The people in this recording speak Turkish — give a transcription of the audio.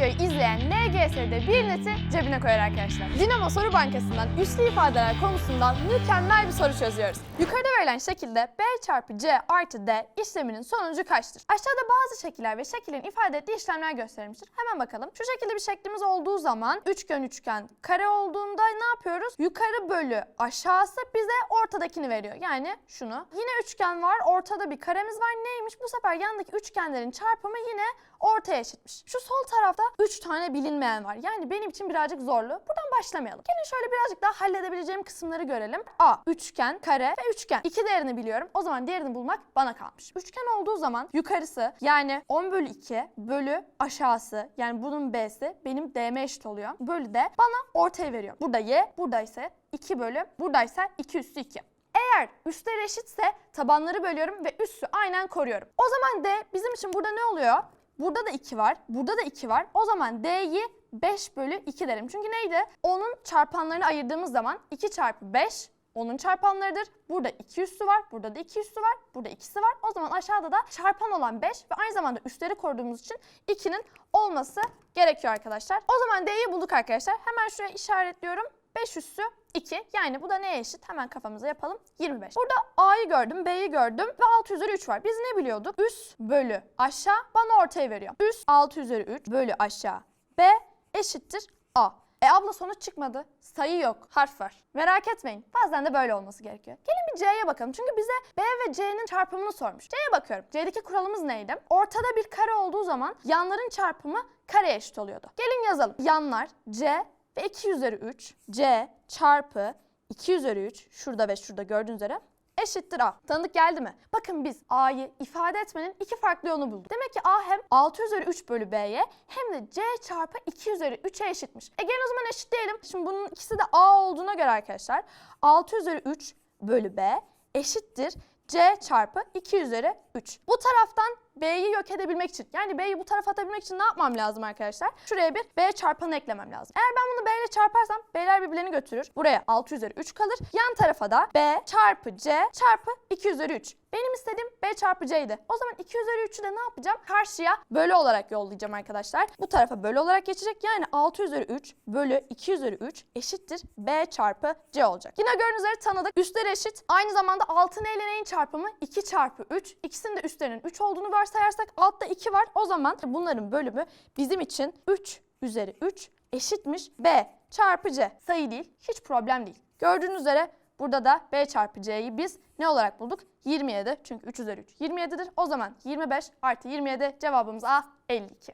videoyu izleyen NGS'de bir neti cebine koyar arkadaşlar. Dinamo Soru Bankası'ndan üslü ifadeler konusundan mükemmel bir soru çözüyoruz. Yukarıda verilen şekilde B çarpı C artı D işleminin sonucu kaçtır? Aşağıda bazı şekiller ve şekillerin ifade ettiği işlemler gösterilmiştir. Hemen bakalım. Şu şekilde bir şeklimiz olduğu zaman üçgen üçgen kare olduğunda ne yapıyoruz? Yukarı bölü aşağısı bize ortadakini veriyor. Yani şunu. Yine üçgen var. Ortada bir karemiz var. Neymiş? Bu sefer yandaki üçgenlerin çarpımı yine ortaya eşitmiş. Şu sol tarafta 3 tane bilinmeyen var. Yani benim için birazcık zorlu. Buradan başlamayalım. Gelin şöyle birazcık daha halledebileceğim kısımları görelim. A. Üçgen, kare ve üçgen. İki değerini biliyorum. O zaman diğerini bulmak bana kalmış. Üçgen olduğu zaman yukarısı yani 10 bölü 2 bölü aşağısı yani bunun B'si benim D'me eşit oluyor. Bölü de bana ortaya veriyor. Burada Y, burada ise 2 bölü, buradaysa 2 üstü 2. Eğer üstleri eşitse tabanları bölüyorum ve üssü aynen koruyorum. O zaman D bizim için burada ne oluyor? Burada da 2 var, burada da 2 var. O zaman D'yi 5 bölü 2 derim. Çünkü neydi? Onun çarpanlarını ayırdığımız zaman 2 çarpı 5 onun çarpanlarıdır. Burada 2 üssü var, burada da 2 üssü var, burada ikisi var. O zaman aşağıda da çarpan olan 5 ve aynı zamanda üstleri koruduğumuz için 2'nin olması gerekiyor arkadaşlar. O zaman D'yi bulduk arkadaşlar. Hemen şuraya işaretliyorum. 5 üssü 2. Yani bu da neye eşit? Hemen kafamıza yapalım. 25. Burada A'yı gördüm, B'yi gördüm ve 6 üzeri 3 var. Biz ne biliyorduk? Üst bölü aşağı bana ortaya veriyor. Üst 6 üzeri 3 bölü aşağı B eşittir A. E abla sonuç çıkmadı. Sayı yok, harf var. Merak etmeyin. Bazen de böyle olması gerekiyor. Gelin bir C'ye bakalım. Çünkü bize B ve C'nin çarpımını sormuş. C'ye bakıyorum. C'deki kuralımız neydi? Ortada bir kare olduğu zaman yanların çarpımı kareye eşit oluyordu. Gelin yazalım. Yanlar C ve 2 üzeri 3. C çarpı 2 üzeri 3. Şurada ve şurada gördüğünüz üzere eşittir A. Tanıdık geldi mi? Bakın biz A'yı ifade etmenin iki farklı yolunu bulduk. Demek ki A hem 6 üzeri 3 bölü B'ye hem de C çarpı 2 üzeri 3'e eşitmiş. E gelin o zaman eşitleyelim. Şimdi bunun ikisi de A olduğuna göre arkadaşlar 6 üzeri 3 bölü B eşittir C çarpı 2 üzeri 3. Bu taraftan B'yi yok edebilmek için yani B'yi bu tarafa atabilmek için ne yapmam lazım arkadaşlar? Şuraya bir B çarpanı eklemem lazım. Eğer ben bunu B ile çarparsam B'ler birbirlerini götürür. Buraya 6 üzeri 3 kalır. Yan tarafa da B çarpı C çarpı 2 üzeri 3. Benim istediğim B çarpı C'ydi. O zaman 2 üzeri 3'ü de ne yapacağım? Karşıya bölü olarak yollayacağım arkadaşlar. Bu tarafa bölü olarak geçecek. Yani 6 üzeri 3 bölü 2 üzeri 3 eşittir B çarpı C olacak. Yine gördüğünüz üzere tanıdık. Üstleri eşit. Aynı zamanda 6 ile neyin çarpımı? 2 çarpı 3. İkisinin de üstlerinin 3 olduğunu varsayarsak altta 2 var. O zaman bunların bölümü bizim için 3 üzeri 3 eşitmiş B çarpı C. Sayı değil. Hiç problem değil. Gördüğünüz üzere Burada da B çarpı C'yi biz ne olarak bulduk? 27 çünkü 3 üzeri 3 27'dir. O zaman 25 artı 27 cevabımız A 52.